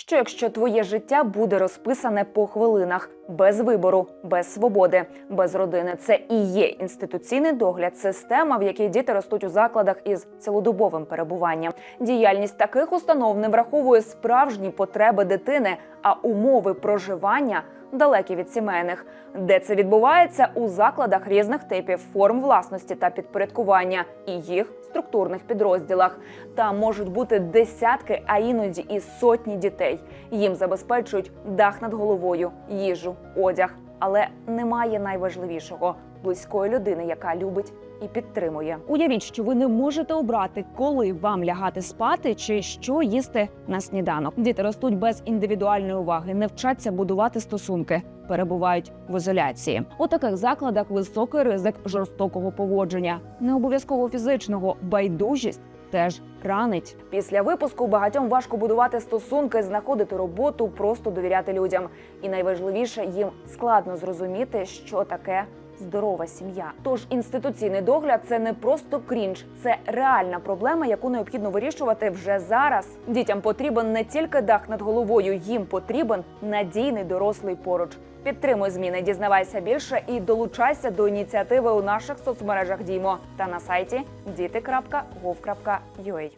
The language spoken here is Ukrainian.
Що якщо твоє життя буде розписане по хвилинах, без вибору, без свободи, без родини? Це і є інституційний догляд, система, в якій діти ростуть у закладах із цілодобовим перебуванням. Діяльність таких установ не враховує справжні потреби дитини, а умови проживання далекі від сімейних. Де це відбувається у закладах різних типів форм власності та підпорядкування і їх структурних підрозділах. Там можуть бути десятки, а іноді і сотні дітей. Їм забезпечують дах над головою, їжу, одяг. Але немає найважливішого близької людини, яка любить і підтримує. Уявіть, що ви не можете обрати, коли вам лягати спати чи що їсти на сніданок. Діти ростуть без індивідуальної уваги, не вчаться будувати стосунки, перебувають в ізоляції. У таких закладах високий ризик жорстокого поводження, не обов'язково фізичного, байдужість. Теж ранить після випуску багатьом важко будувати стосунки, знаходити роботу, просто довіряти людям. І найважливіше їм складно зрозуміти, що таке здорова сім'я. Тож інституційний догляд це не просто крінж, це реальна проблема, яку необхідно вирішувати вже зараз. Дітям потрібен не тільки дах над головою, їм потрібен надійний дорослий поруч. Підтримуй зміни, дізнавайся більше і долучайся до ініціативи у наших соцмережах Діймо та на сайті діти.gov.ua.